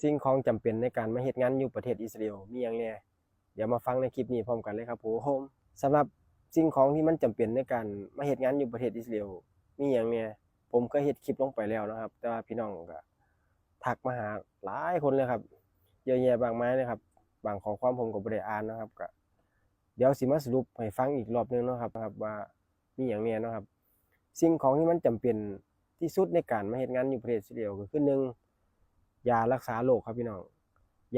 สิ่งของจำเป็นในการมาเฮ็ดงานอยู่ประเทศอิสราเอลมีหยังแหน่เดี๋ยวมาฟังในคลิปนี้พร้อมกันเลยครับผมสำหรับสิ่งของที่มันจำเป็นในการมาเฮ็ดงานอยู่ประเทศอิสราเอลมีหยังแหน่ผมก็เฮ็ดคลิปลงไปแล้วนะครับ แต่ว่าพี่น้องก็ทักมาหาหลายคนเลยครับเยอะแยะมากมายเลยครับ บางขอความผมก็บ่ได้อ่านนะครับก็เดี๋ยวสิมาสรุปให้ฟังอีกรอบหนึงนะครับนะครับ ว่ามีหยังแหน่เนะครับ สิ่งของที่มันจำเป็นที่สุดในการมาเฮ็ดงานอยู่ประเทศอิสราเอลก็คือหนึ่ง ยารักษาโรคครับพี่น้อง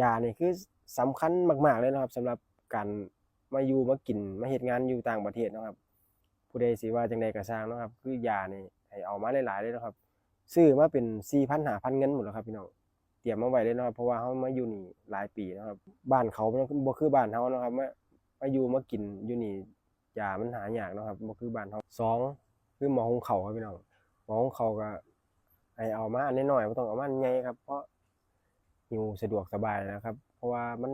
ยานี่คือสำคัญมาก ๆเลยนะครับสำหรับการมาอยู่มากินมาเฮ็ดงานอยู่ต่างประเทศนะครับ ผู้ใดสิว่าจังใดก็สร้างนะครับ คือยานี่ให้เอามาหลายๆเลยนะครับ ซื้อมาเป็น4,000 5,000เงินหมดแล้วครับพี่น้องเตรียมมาไว้เลยนะครับ เพราะว่าเฮามาอยู่นี่หลายปีนะครับ บ้านเขาบ่คือบ้านเฮาเนาะครับมามาอยู่มากินอยู่นี่ยามันหายากนะครับบ่คือบ้านเฮาสองคือหมอหุงข้าครับพี่น้องหมอของเขาก็ให้เอามาอันน้อยๆบ่ต้องเอามาใหญ่ครับเพราะ หิวสะดวกสบายนะครับ เพราะว่ามัน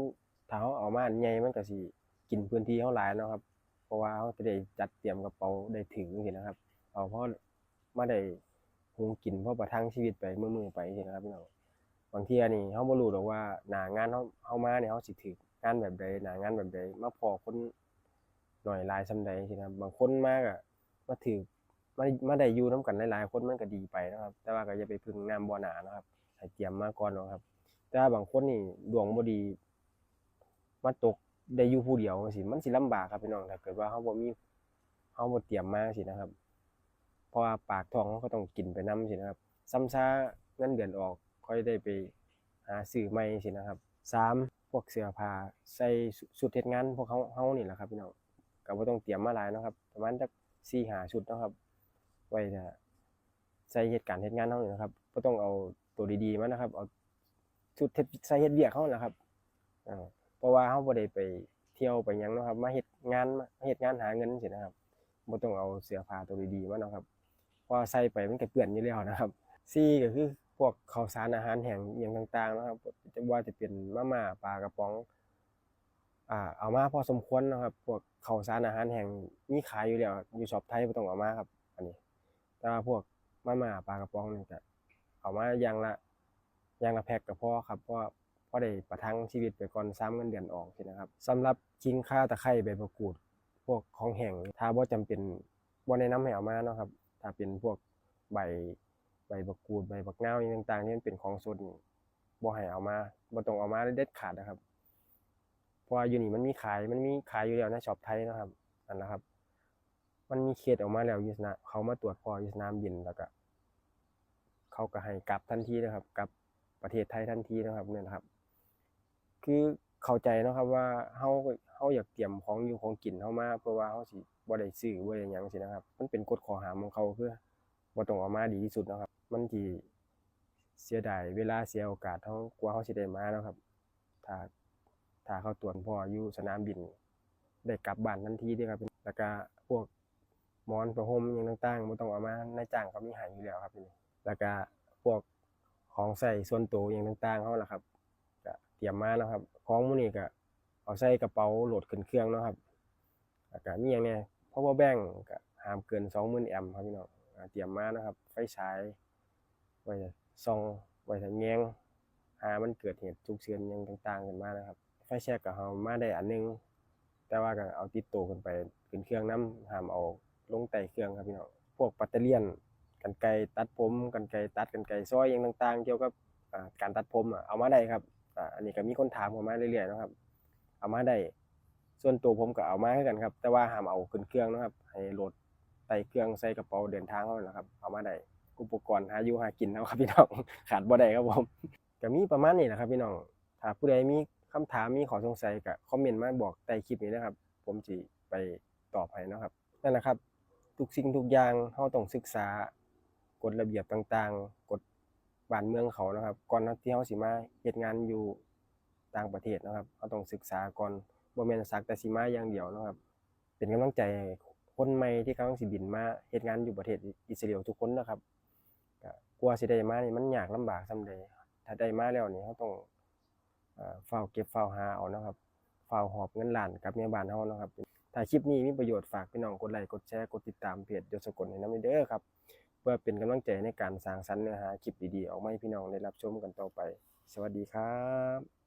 ถ้าเราเอามาอันใหญ่มันก็สิกินพื้นที่เราหลายนะครับ เพราะว่าเราจะได้จัดเตรียมกระเป๋าได้ถึงจังซี่นะครับ เอาเพราะมาได้หงกินเพราะประทังชีวิตไปมื้อๆไปจังซี่นะครับพี่น้องบางทีนี่เราบ่รู้ดอกว่าหนางานเราเฮามาเนี่ยเราสิถึกงานแบบใดหนางานแบบใดมาพอคนหน้อยลายส่ำใดจังซี่นะครับ บางคนมาก็มาถึกมามาได้อยู่นํกันหลายๆคนมันก็ดีไปนะครับ แต่ว่าก็อย่าไปพึ่งน้ำบ่หนานะครับให้เตรียมมาก่อนนะครับ แต่บางคนนี่ดวงบ่ดีมาตกได้อยู่ผู้เดียวจังซี่มันสิลำบากครับพี่น้องถ้าเกิดว่าเฮาบ่มีเฮาบ่เตรียมมาจังซี่นะครับ เพราะว่าปากท้องเราก็ต้องกินไปนำจังซี่นะครับซ้ำซาเงินเดือนออกค่อยได้ไปหาซื้อใหม่จังซี่นะครับสามพวกเสื้อผ้าใส่ชุดเฮ็ดงานพวกเฮาเฮานี่แหละครับพี่น้องก็บ่ต้องเตรียมมาหลายนะครับประมาณจัก4-5ชุดนะครับ ไว้ถ้าใส่เฮ็ดการณ์เฮ็ดงานเฮานี่นะครับบ่ต้องเอาตัวดีๆมานะครับ เอา ชุดเฮ็ดใส่เฮ็ดเวียกเฮาล่ะครับเพราะว่าเฮาบ่ได้ไปเที่ยวไปยังเนาะครับ มาเฮ็ดงานมาเฮ็ดงานหาเงินจังซี่นะครับบ่ต้องเอาเสื้อผ้าตัวดีๆมาเนาะครับพราะว่าใส่ไปมันก็เปื้อนอยู่แล้วนะครับสี่ก็คือพวกข้าวสารอาหารแห้งอิหยังต่างๆนะครับจะว่าจะเป็นมาม่าปลากระป๋องอ่าเอามาพอสมควรนะครับ พวกข้าวสารอาหารแห้งมีขายอยู่แล้วอยู่ช็อปไทยบ่ต้องเอามาครับ อันนี้ แต่ว่าพวกมาม่าปลากระป๋องนี่ก็เอามาอย่างละ อย่างละแพ็กก็พอครับเพราะว่าพอได้ประทังชีวิตไปก่อนซ้ำเงินเดือนออกนะครับสำหรับขิงข่าตะไคร้ใบมะกรูด พวกของแห้งถ้าบ่จำเป็นบ่แนะนำให้เอามาเนาะครับ ถ้าเป็นพวกใบใบมะกรูดใบบักนาวอหยังต่างๆที่มันเป็นของสดนี่บ่ให้เอามาบ่ต้องเอามาเด็ดขาดนะครับเพราะอยู่นี่มันมีขายมันมีขายอยู่แล้วในช็อปไทยนะครับนั่นนะครับ มันมีเคสออกมาแล้วยูสนาเขามาตรวจพอยูสนามบินแล้วก็เขาก็ให้กลับทันทีนะครับกลับ ประเทศไทยทันทีนะครับเนี่ยนะครับ คือเข้าใจนะครับว่าเฮาเฮาอยากเตรียมของอยู่ของกินเฮามาเพื่อว่าเฮาสิบ่ได้ซื้อบ่ได้หยังจังซี่นะครับ มันเป็นกฎข้อหามของเขาคือบ่ต้องเอามาดีที่สุดนะครับ มันสิเสียดายเวลาเสียโอกาสเฮากว่าเฮาสิได้มานะครับ ถ้าถ้าเขาตรวจพ่ออยู่สนามบิน ได้กลับบ้านทันทีด้อครับแล้วก็พวกมอนผ้าห่มอิหยังต่างๆบ่ต้องเอามานายจ้างเขามีให้อยู่แล้วครับนี่แล้วก็พวก ของใช้ส่วนตัวอิหยังต่างๆเฮาละครับก็เตรียมมาเนาะครับ ของมู่นี้ก็เอาใส่กระเป๋าโหลดขึ้นเครื่องนะครับแล้วก็มีหยังแหน่ power bank ก็ห้ามเกิน20,000แอมป์ครับพี่น้องเตรียมมานะครับ ไฟฉายไว้ส่องไว้ถ้าแยงหามันเกิดเหตุฉุกเฉินอิหยังต่างๆขึ้นมานะครับ ไฟแช็กก็เอามาได้อันหนึง แต่ว่าก็เอาติดตัวขึ้นไปขึ้นเครื่องนํห้ามเอาลงใต้เครื่องครับพี่น้องพวกแบตเตอรี่ยน กรรไกตัดผมกรรไกตัดกรรไกรซอยอิหยังต่างๆ เกี่ยวกับการตัดผมเอามาได้ครับอันนี้ก็มีคนถามเข้ามาเรื่อยๆนะครับ เอามาได้ ส่วนตัวผมก็เอามาคือกันครับ แต่ว่าห้ามเอาขึ้นเครื่องนะครับ ให้โหลดใส่เครื่องใส่กระเป๋าเดินทางเท่านั้นแหละครับ เอามาได้อุปกรณ์หาอยู่หากินเอาครับพี่น้องขาดบ่ได้ครับผมก็มีประมาณนี้แหละครับ พี่น้องถ้าผู้ใดมีคำถามมีข้อสงสัยก็คอมเมนต์มาบอกใต้คลิปนี้นะครับ ผมสิไปตอบให้นะครับนั่นแหละครับ ทุกสิ่งทุกอย่างเราต้องศึกษา กฎระเบียบต่างๆ กฎบ้านเมืองเขานะครับ ก่อนที่เราสิมาเฮ็ดงานอยู่ต่างประเทศนะครับเราต้องศึกษาก่อนบ่แม่นสักแต่สิมาอย่างเดียวนะครับ เป็นกำลังใจคนใหม่ที่กำลังสิบินมาเฮ็ดงานอยู่ประเทศอิสราเอลทุกคนนะครับก็กว่าสิได้มานี่มันยากลำบากส่ำใดถ้าได้มาแล้วนี่เราต้องอ่าเฝ้าเก็บเฝ้าหาเอานะครับเฝ้าหอบเงินล้านกลับเมียบ้านเฮานะครับถ้าคลิปนี้มีประโยชน์ฝากพี่น้องกดไลค์กดแชร์กดติดตามเพจยศสกลให้นำเด้อครับ เพื่อเป็นกำลังใจในการสร้างสรรค์เนื้อหาคลิปดีๆ ออกมาให้พี่น้องได้รับชมกันต่อไป สวัสดีครับ